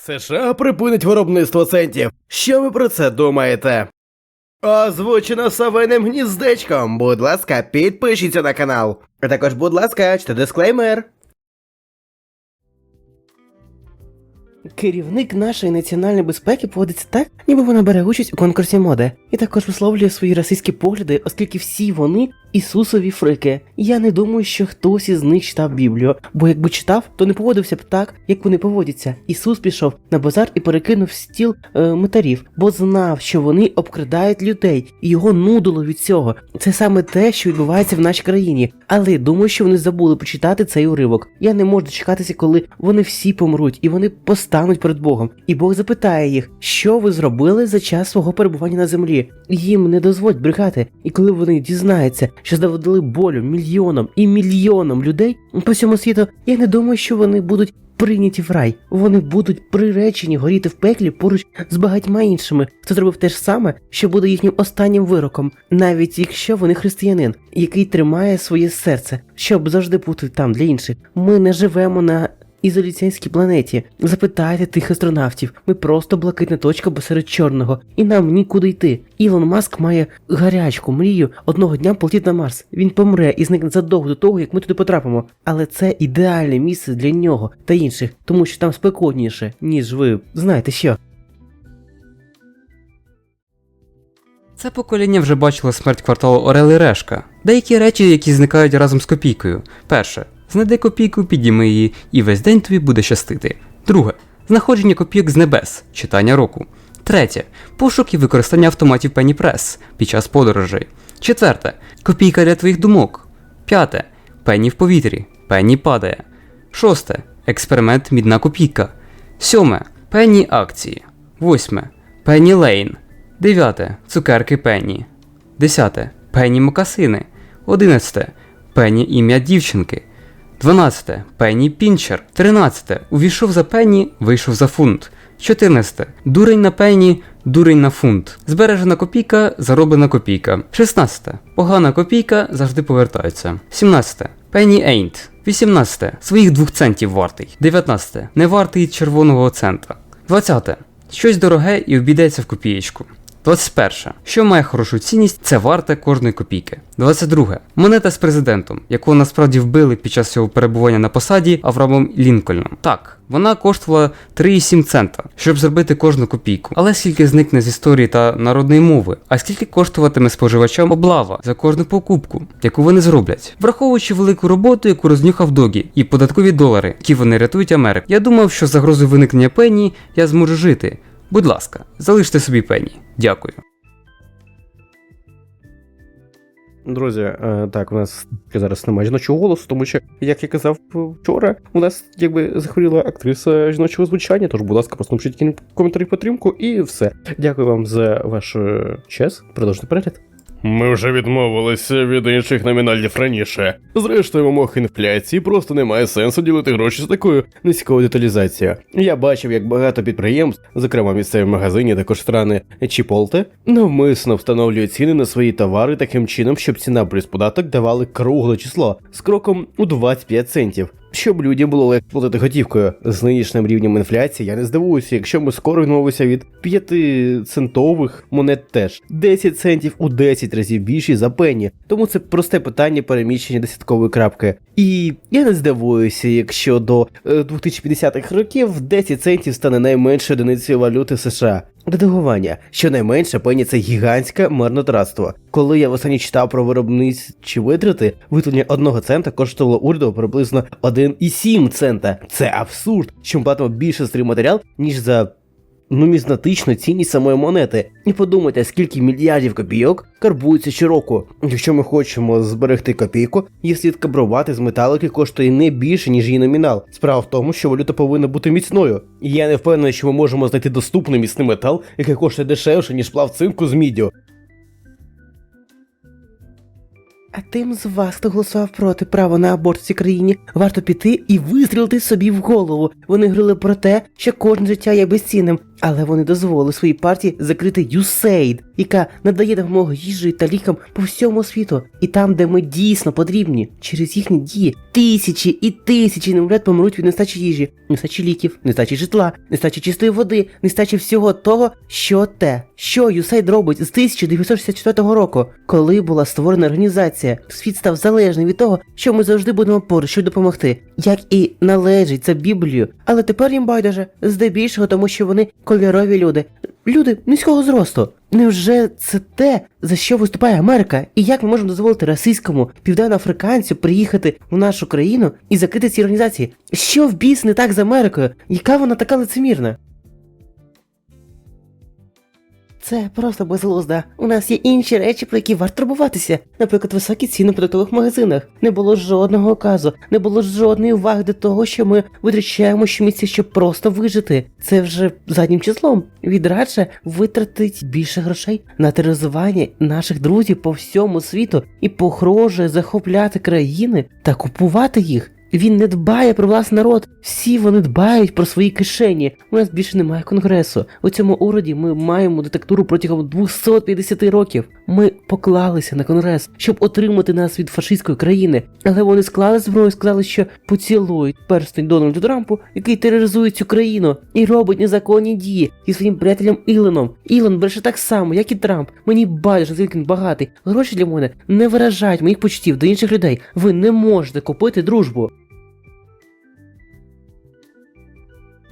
США припинить виробництво центів. Що ви про це думаєте? Озвучено совиним гніздечком. Будь ласка, підпишіться на канал. А також, будь ласка, чте дисклеймер. Керівник нашої національної безпеки поводиться так, ніби вона бере участь у конкурсі моди, і також висловлює свої расистські погляди, оскільки всі вони Ісусові фрики. Я не думаю, що хтось із них читав Біблію, бо якби читав, то не поводився б так, як вони поводяться. Ісус пішов на базар і перекинув стіл е, митарів, бо знав, що вони обкрадають людей, і його нудило від цього. Це саме те, що відбувається в нашій країні. Але думаю, що вони забули почитати цей уривок. Я не можу дочекатися, коли вони всі помруть і вони постануть перед Богом. І Бог запитає їх, що ви зробили за час свого перебування на землі. Їм не дозволять брехати. І коли вони дізнаються, що завдали болю мільйонам і мільйонам людей по всьому світу, я не думаю, що вони будуть. Прийняті в рай, вони будуть приречені горіти в пеклі поруч з багатьма іншими, хто зробив те ж саме, що буде їхнім останнім вироком, навіть якщо вони християнин, який тримає своє серце, щоб завжди бути там для інших. Ми не живемо на ізоляційській планеті. Запитайте тих астронавтів. Ми просто блакитна точка посеред чорного, і нам нікуди йти. Ілон Маск має гарячку мрію одного дня полетіти на Марс. Він помре і зникне задовго до того, як ми туди потрапимо. Але це ідеальне місце для нього та інших, тому що там спекотніше, ніж ви знаєте що. Це покоління вже бачило смерть кварталу Орел і Решка. Деякі речі, які зникають разом з копійкою. Перше. Знайди копійку, підійми її, і весь день тобі буде щастити. Друге. Знаходження копійок з небес, читання року. Третє. Пошук і використання автоматів Press під час подорожей. Четверте. Копійка для твоїх думок. П'яте. Пенні в повітрі. Пенні падає. Шосте. Експеримент мідна копійка. Сьоме. Пенні акції. Восьме. Пенні Лейн. Дев'яте. Цукерки Пенні. Десяте. Пенні Мокасини. Одинадцяте. Пенні ім'я дівчинки. 12. Пенні Пінчер. 13. Увійшов за пенні, вийшов за фунт. 14. Дурень на пенні, дурень на фунт. Збережена копійка, зароблена копійка. 16. Погана копійка завжди повертається. 17. Пенні Ain't. 18. Своїх двох центів вартий. 19. Не вартий червоного цента. 20. Щось дороге і обійдеться в копієчку. 21. Що має хорошу цінність, це варте кожної копійки. 22. Монета з президентом, якого насправді вбили під час його перебування на посаді Авраамом Лінкольном. Так, вона коштувала 3,7 цента, щоб зробити кожну копійку. Але скільки зникне з історії та народної мови, а скільки коштуватиме споживачам облава за кожну покупку, яку вони зроблять, враховуючи велику роботу, яку рознюхав Догі, і податкові долари, які вони рятують Америку. Я думав, що загрозою виникнення пені я зможу жити. Будь ласка, залиште собі пені. Дякую. Друзі, е, так, у нас зараз немає жіночого голосу, тому що, як я казав вчора, у нас якби захворіла актриса жіночого звучання, тож, будь ласка, просто напишіть коментарі підтримку і все. Дякую вам за ваш е, час. Продовжуйте перегляд. Ми вже відмовилися від інших номінальів раніше. Зрештою, в умовах інфляції просто немає сенсу ділити гроші з такою низькою деталізацією. Я бачив, як багато підприємств, зокрема місцеві магазині, також страни Чіполте, навмисно встановлюють ціни на свої товари таким чином, щоб ціна плюс податок давали кругле число з кроком у 25 центів. Щоб людям було легко платити готівкою з нинішнім рівнем інфляції, я не здивуюся, якщо ми скоро відмовимося від 5-центових монет теж 10 центів у 10 разів більші за пенні. Тому це просте питання переміщення десяткової крапки. І я не здивуюся, якщо до е, 2050-х років 10 центів стане найменшою одиницею валюти США. Редагування. Щонайменше пені це гігантське марнотратство. Коли я востаннє читав про виробничі витрати, витлення одного цента коштувало уряду приблизно 1,7 цента. Це абсурд, що ми платимо більше за матеріал, ніж за нумізматичну цінність самої монети. І подумайте, скільки мільярдів копійок карбується щороку. Якщо ми хочемо зберегти копійку, її слід кабрувати з металу, який коштує не більше, ніж її номінал. Справа в тому, що валюта повинна бути міцною. І я не впевнений, що ми можемо знайти доступний міцний метал, який коштує дешевше, ніж плав цинку з міддю. А тим з вас, хто голосував проти права на аборт в цій країні, варто піти і вистрілити собі в голову. Вони говорили про те, що кожне життя є безцінним, Але вони дозволили своїй партії закрити USAID, яка надає допомогу їжі та лікам по всьому світу. І там, де ми дійсно потрібні, через їхні дії тисячі і тисячі немовлят помруть від нестачі їжі, нестачі ліків, нестачі житла, нестачі чистої води, нестачі всього того, що те, що USAID робить з 1964 року, коли була створена організація. Світ став залежний від того, що ми завжди будемо поруч, щоб допомогти, як і належить за Біблію. Але тепер їм байдуже, здебільшого, тому що вони кольорові люди, люди низького зросту. Невже це те, за що виступає Америка? І як ми можемо дозволити російському південноафриканцю приїхати в нашу країну і закрити ці організації? Що в біс не так з Америкою? Яка вона така лицемірна? Це просто безглузда. У нас є інші речі, про які варто турбуватися. Наприклад, високі ціни в продуктових магазинах. Не було жодного оказу, не було жодної уваги до того, що ми витрачаємо щомісяця, щоб просто вижити. Це вже заднім числом. Відрадше витратить більше грошей на тероризування наших друзів по всьому світу і погрожує захопляти країни та купувати їх. Він не дбає про власний народ. Всі вони дбають про свої кишені. У нас більше немає конгресу. У цьому уроді ми маємо диктатуру протягом 250 років. Ми поклалися на конгрес, щоб отримати нас від фашистської країни. Але вони склали зброю сказали, що поцілують перстень Дональду Трампу, який тероризує цю країну і робить незаконні дії зі своїм приятелем Ілоном. Ілон бреше так само, як і Трамп. Мені байдуже, звідки він багатий. Гроші для мене не виражають моїх почуттів до інших людей. Ви не можете купити дружбу.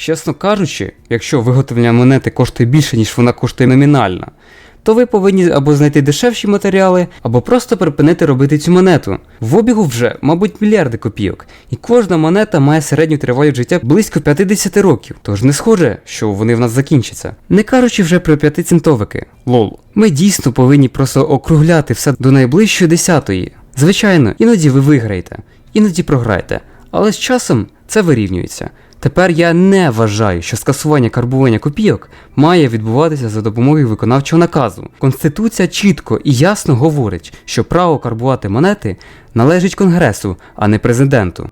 Чесно кажучи, якщо виготовлення монети коштує більше, ніж вона коштує номінально, то ви повинні або знайти дешевші матеріали, або просто припинити робити цю монету. В обігу вже, мабуть, мільярди копійок, і кожна монета має середню тривалість життя близько 50 років, тож не схоже, що вони в нас закінчаться. Не кажучи вже про п'ятицентовики. Лол. Ми дійсно повинні просто округляти все до найближчої десятої. Звичайно, іноді ви виграєте, іноді програєте, але з часом це вирівнюється. Тепер я не вважаю, що скасування карбування копійок має відбуватися за допомогою виконавчого наказу. Конституція чітко і ясно говорить, що право карбувати монети належить Конгресу, а не президенту.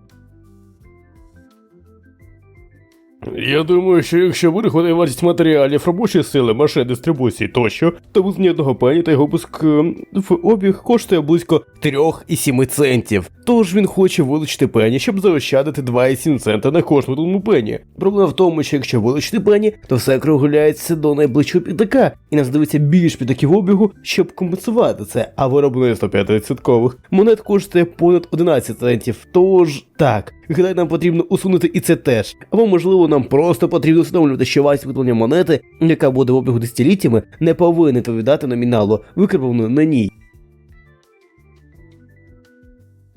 Я думаю, що якщо вирахувати вартість матеріалів, робочої сили, машин, дистрибуції тощо, то визнання одного пені та його пуск е, в обіг коштує близько 3,7 центів. Тож він хоче вилучити пені, щоб заощадити 2,7 цента на кожну тонну пені. Проблема в тому, що якщо вилучити пені, то все округляється до найближчого підака, і нам здаються більш підаків обігу, щоб компенсувати це. А виробництво 5% монет коштує понад 11 центів. Тож так, гадаю, нам потрібно усунути і це теж. Або можливо нам просто потрібно встановлювати, що вартість виготовлення монети, яка буде в обігу десятиліттями, не повинна відповідати номіналу, викарбованому на ній.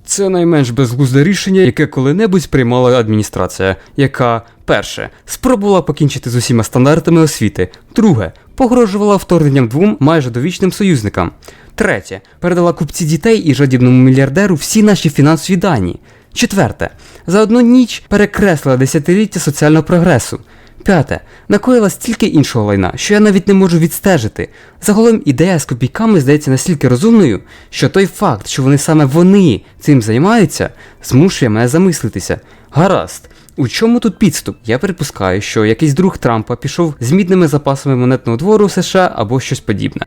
Це найменш безглузде рішення, яке коли-небудь приймала адміністрація, яка перше спробувала покінчити з усіма стандартами освіти, друге погрожувала вторгненням двом майже довічним союзникам, третє передала купці дітей і жадібному мільярдеру всі наші фінансові дані. Четверте, за одну ніч перекреслила десятиліття соціального прогресу. П'яте, накоїла стільки іншого лайна, що я навіть не можу відстежити. Загалом ідея з копійками здається настільки розумною, що той факт, що вони саме вони цим займаються, змушує мене замислитися. Гаразд, у чому тут підступ? Я припускаю, що якийсь друг Трампа пішов з мідними запасами монетного двору США або щось подібне.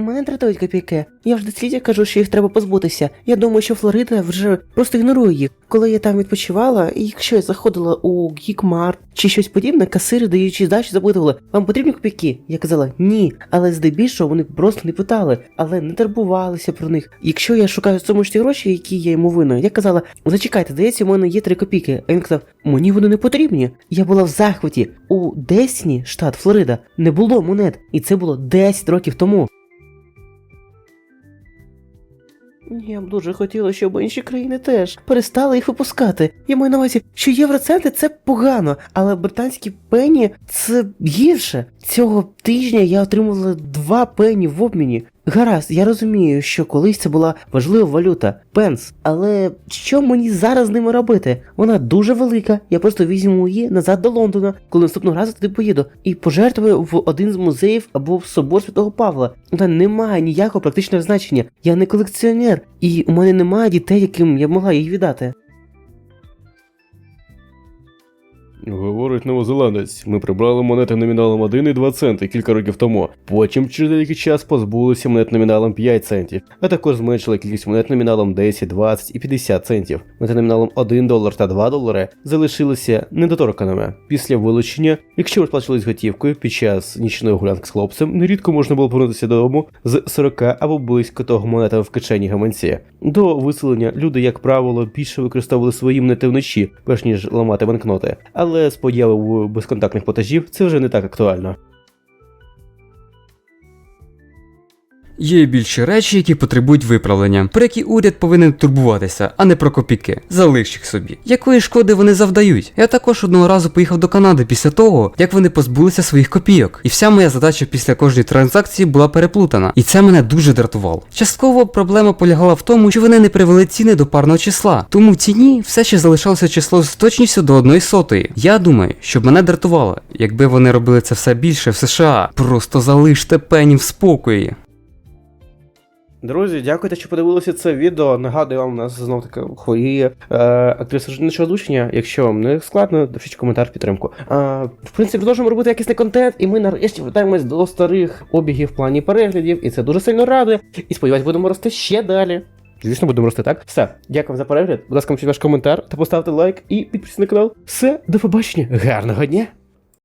Мене дратують копійки. Я вже десятиліття кажу, що їх треба позбутися. Я думаю, що Флорида вже просто ігнорує їх. Коли я там відпочивала, і якщо я заходила у Гікмарт чи щось подібне, касири, даючи здачі, запитували, вам потрібні копійки? Я казала ні, але здебільшого вони просто не питали, але не турбувалися про них. Якщо я шукаю цьому ж ті гроші, які я йому винна, я казала, зачекайте, здається, у мене є три копійки. А він казав, мені вони не потрібні. Я була в захваті. У Десні, штат Флорида, не було монет, і це було 10 років тому. Я б дуже хотіла, щоб інші країни теж перестали їх випускати. Я маю на увазі, що євроценти це погано, але британські пені це гірше. Цього тижня я отримала два пені в обміні. Гаразд, я розумію, що колись це була важлива валюта, пенс. Але що мені зараз з ними робити? Вона дуже велика. Я просто візьму її назад до Лондона, коли наступного разу туди поїду, і пожертвую в один з музеїв або в собор Святого Павла. Вона не має ніякого практичного значення. Я не колекціонер, і у мене немає дітей, яким я могла їх віддати. Говорить новозеландець, ми прибрали монети номіналом 1 і 2 центи кілька років тому. Потім через деякий час позбулися монет номіналом 5 центів, а також зменшили кількість монет номіналом 10, 20 і 50 центів. Монети номіналом 1 долар та 2 долари залишилися недоторканими. Після вилучення, якщо розплачувались готівкою під час нічної гулянки з хлопцем, нерідко можна було повернутися додому з 40 або близько того монетами в кишені гаманці. До виселення люди, як правило, більше використовували свої монети вночі, перш ніж ламати банкноти. Але з появою безконтактних платежів це вже не так актуально. Є й більші речі, які потребують виправлення, про які уряд повинен турбуватися, а не про копійки. Залиш їх собі. Якої шкоди вони завдають? Я також одного разу поїхав до Канади після того, як вони позбулися своїх копійок. І вся моя задача після кожної транзакції була переплутана. І це мене дуже дратувало. Частково проблема полягала в тому, що вони не привели ціни до парного числа, тому в ціні все ще залишалося число з точністю до одної сотої. Я думаю, щоб мене дратувало, якби вони робили це все більше в США. Просто залиште пені в спокої. Друзі, дякуйте, що подивилися це відео. Нагадую вам, у нас знов таки хворіє е, актриса жіночого озвучення. Якщо вам не складно, напишіть коментар в підтримку. Е, в принципі, продовжуємо робити якісний контент, і ми нарешті вертаємось до старих обігів в плані переглядів, і це дуже сильно радує. І сподіваюсь, будемо рости ще далі. Звісно, будемо рости, так? Все, дякую за перегляд. Будь ласка, напишіть ваш коментар та поставте лайк і підписуйтесь на канал. Все, до побачення. Гарного дня!